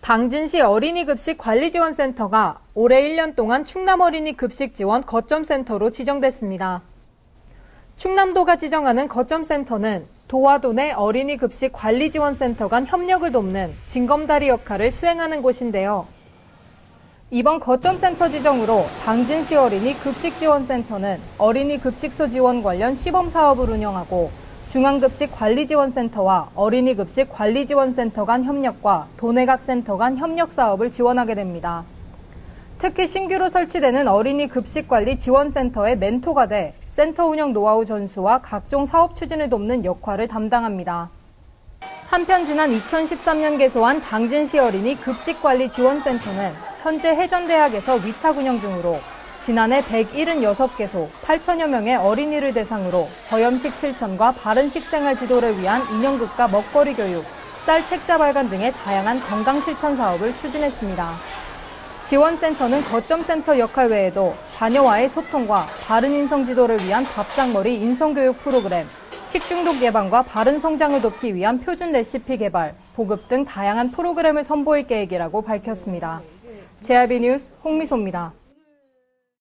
당진시 어린이급식 관리지원센터가 올해 1년 동안 충남 어린이 급식 지원 거점센터로 지정됐습니다. 충남도가 지정하는 거점센터는 도와 도내 어린이 급식 관리 지원센터 간 협력을 돕는 징검다리 역할을 수행하는 곳인데요. 이번 거점센터 지정으로 당진시 어린이 급식지원센터는 어린이 급식소 지원 관련 시범 사업을 운영하고 중앙급식관리지원센터와 어린이급식관리지원센터 간 협력과 도내각센터 간 협력 사업을 지원하게 됩니다. 특히 신규로 설치되는 어린이 급식관리 지원센터의 멘토가 돼 센터 운영 노하우 전수와 각종 사업 추진을 돕는 역할을 담당합니다. 한편 지난 2013년 개소한 당진시 어린이 급식관리 지원센터는 현재 해전대학에서 위탁 운영 중으로 지난해 176개소 8천여 명의 어린이를 대상으로 저염식 실천과 바른 식생활 지도를 위한 인형극과 먹거리 교육, 쌀 책자 발간 등의 다양한 건강 실천 사업을 추진했습니다. 지원센터는 거점센터 역할 외에도 자녀와의 소통과 바른 인성 지도를 위한 밥상머리 인성교육 프로그램, 식중독 예방과 바른 성장을 돕기 위한 표준 레시피 개발, 보급 등 다양한 프로그램을 선보일 계획이라고 밝혔습니다. JRB 뉴스 홍미소입니다.